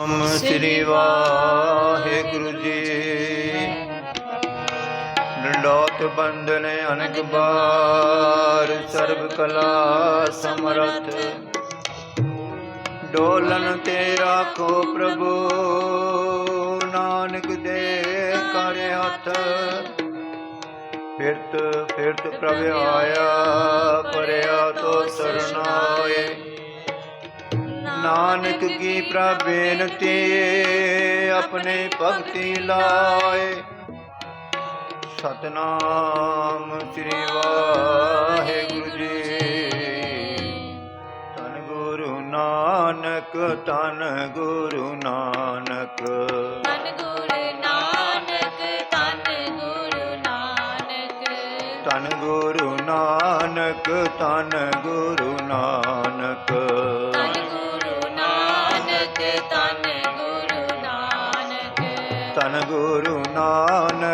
ਨਮ ਸ੍ਰੀ ਵਾਹਿਗੁਰੂ ਜੀ। ਡੰਡੋਤ ਬੰਦਨ ਅਨਕ ਬਾਰ, ਸਰਬ ਕਲਾ ਸਮਰਥ। ਡੋਲਨ ਤੇ ਰਾਖੋ ਪ੍ਰਭੂ, ਨਾਨਕ ਦੇ ਕਰ ਹੱਥ। ਫਿਰਤ ਫਿਰਤ ਪ੍ਰਭ ਆਇਆ, ਪਰਿਆ ਤੋ ਸਰਨਾਏ। ਨਾਨਕ ਕੀ ਪ੍ਰਬੇਨਤੀ ਆਪਣੇ ਭਗਤੀ ਲਾਏ। ਸਤਨਾਮ ਸ੍ਰੀ ਵਾਹਿਗੁਰੂ ਜੀ। ਤਨ ਗੁਰੂ ਨਾਨਕ ਤਨ ਗੁਰੂ ਨਾਨਕ। ਤਨ ਗੁਰੂ ਨਾਨਕ ਤਨ ਗੁਰੂ ਨਾਨਕ। ਤਨ ਗੁਰੂ ਨਾਨਕ ਤਨ ਗੁਰੂ ਨਾਨਕ।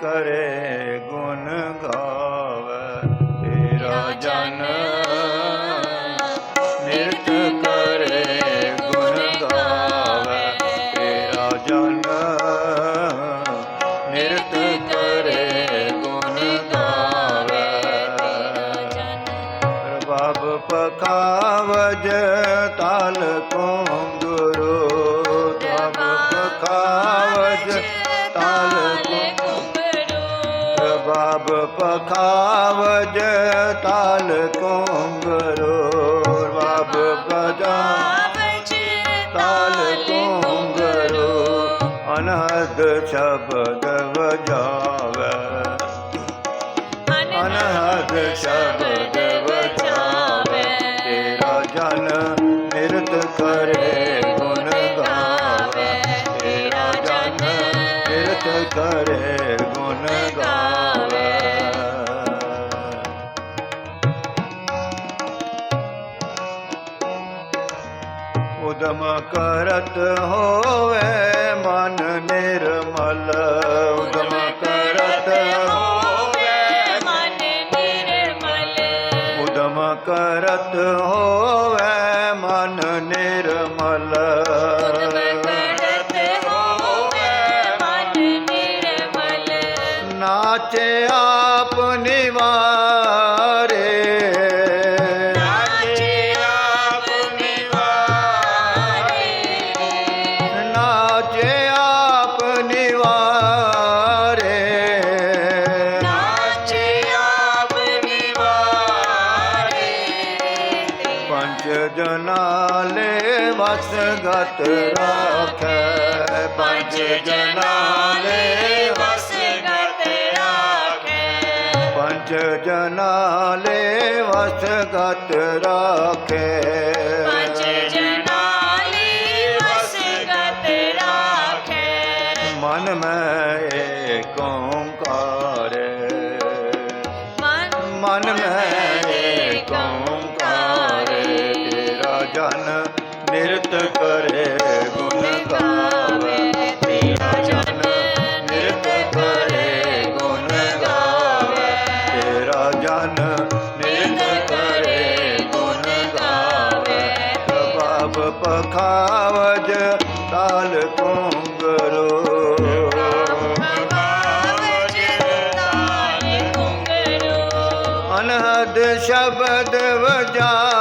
ਕਰੇ ખાવજ તાલ કોંગરો બાબ બધા ਉਦਮ ਕਰਤ ਹੋਵੇ ਮਨ ਨਿਰਮਲ ਉਦਮ ਗਤ ਰਾਖੈ ਪੰਜ ਜਨਾਲੇ ਵਸ ਗਤ ਰਾਖੈ। ਪੰਜ ਜਨਾਲੇ ਵਸ ਗਤ ਰਾਖੇ। ਪੰਜ ਜਨਾਲੀ ਵਸ ਗਤ ਰਾਖੈ ਮਨ ਮੈਂ ਏਕ ਓੰਕਾਰ ਮਨ ਮਨ ਮੈਂ ਸ਼ਬਦ ਵਜਾ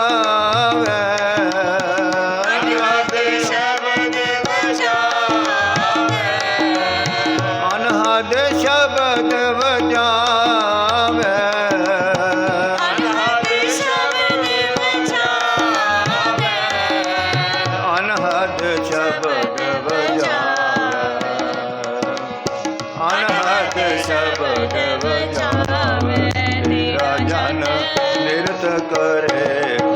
করে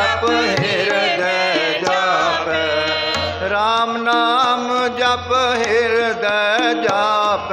ਜਪ ਹਿਰਦੈ ਜਾਪ। ਰਾਮ ਨਾਮ ਜਪ ਹਿਰਦੈ ਜਾਪ।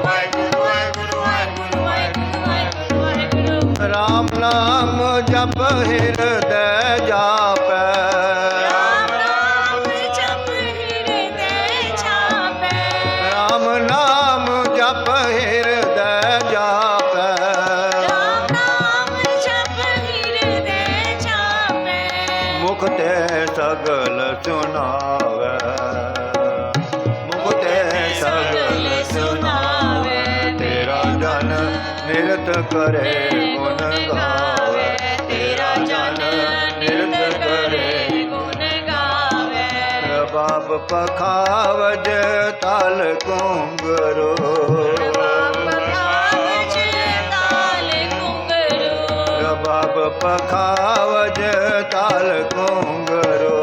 RAM ਨਾਮ ਜਪ ਹਿਰਦੈ ਜਾਪੈ। RAM ਨਾਮ ਜਪ ਹਿਰਦੈ ਜਾਪੈ। RAM ਨਾਮ ਜਪ ਹਿਰਦੈ ਸਗਲ ਸੁਣਾਵੇ। ਤੇ ਸਗਲ ਨਿਰਤ ਕਰੇ। ਬਾਪ ਪਖਾਵਜ ਤਲ ਕੁੰਗਰੋ ਬਾਪ ਪਖਾਵਜ ਤਲ ਕੁੰਗਰੋ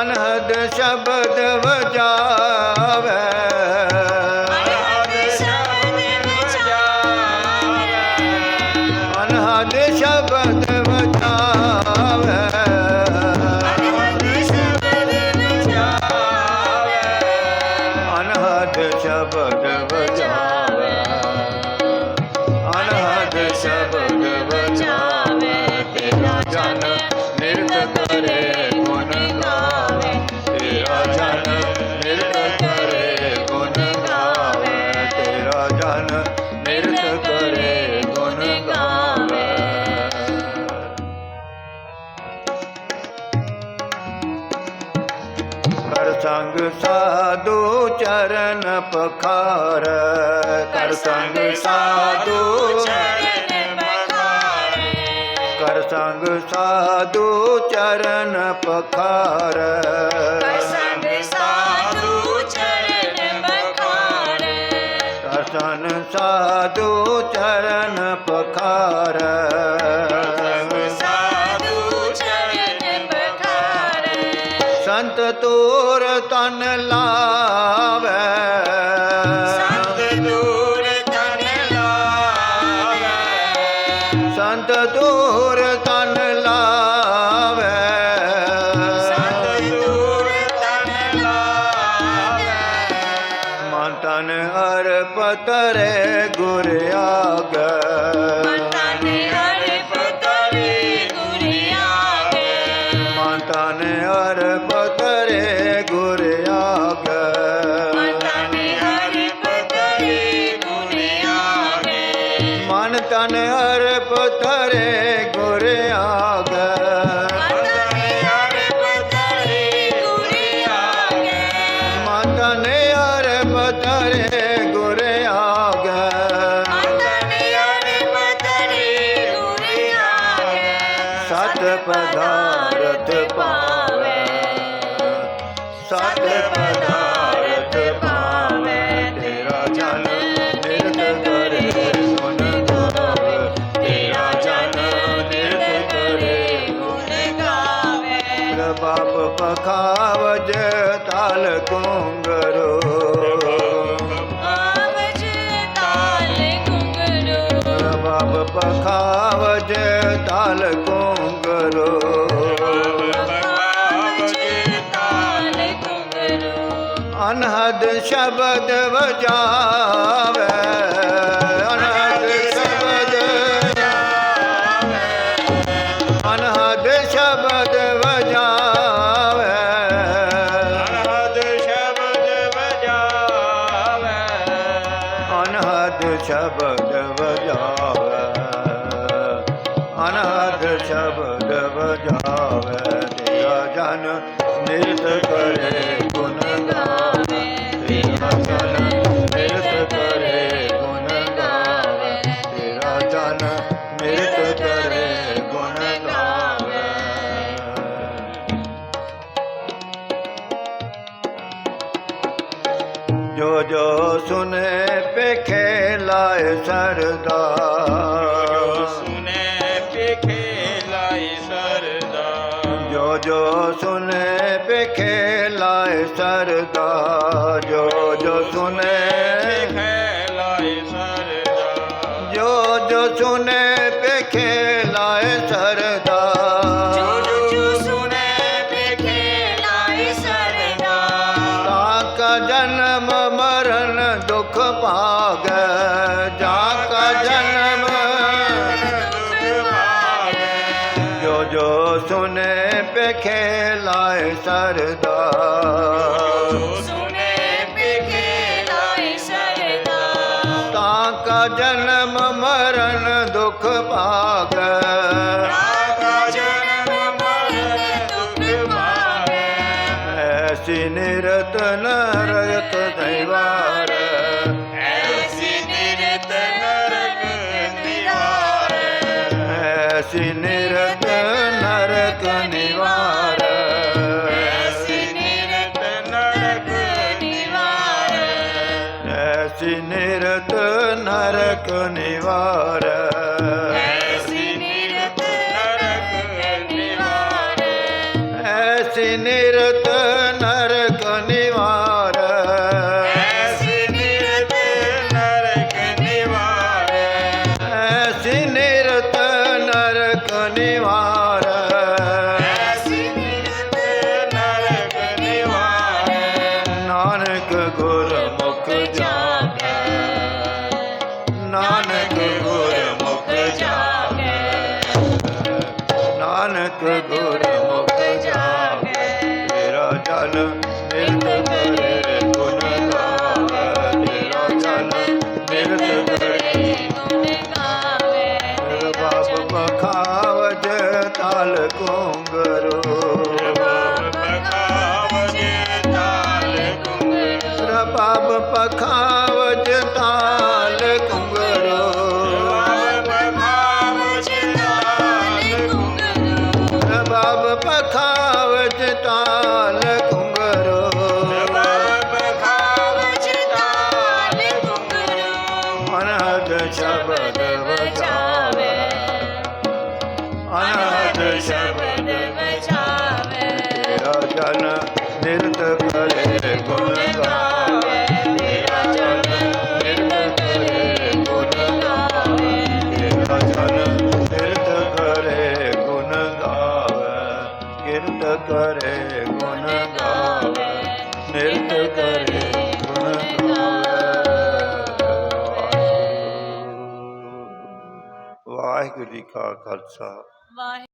ਅਨਹਦ ਸ਼ਬਦ ਵਜਾਵੇ। ਕਰ ਸੰਗ ਸਾਧੂ ਚਰਨ ਪਖਾਰ। ਕਰ ਸੰਗ ਸਾਧੂ ਚਰਨ ਪਖਾਰ। ਕਰ ਸੰਗ ਸਾਧੂ ਚਰਨ ਪਖਾਰ। ਸਾਧੂ ਚਰਨ ਪਖਾਰ। ਚਰਨ ਪਖਾਰ। জানার পথরে ঘরে আ ਸ਼ਬਦ ਵਜਾਵੇ। जो सुने पे खेलाए सरदार ਦੁਖ ਭਾਗੈ ਜਾ ਕਾ ਜਨਮ ਦੁਖ ਭਾਗੈ ਜੋ ਜੋ ਸੁਨੇ ਪਖੇ ਲਾਏ ਸਰਦਾ ਜਨਮ ਮਰਨ ਦੁਖ ਭਾਗੈ। सिनिरत नरयत दैवा વિશાલ કોંગરો ਜੀ ਕਾ ਖਾਲਸਾ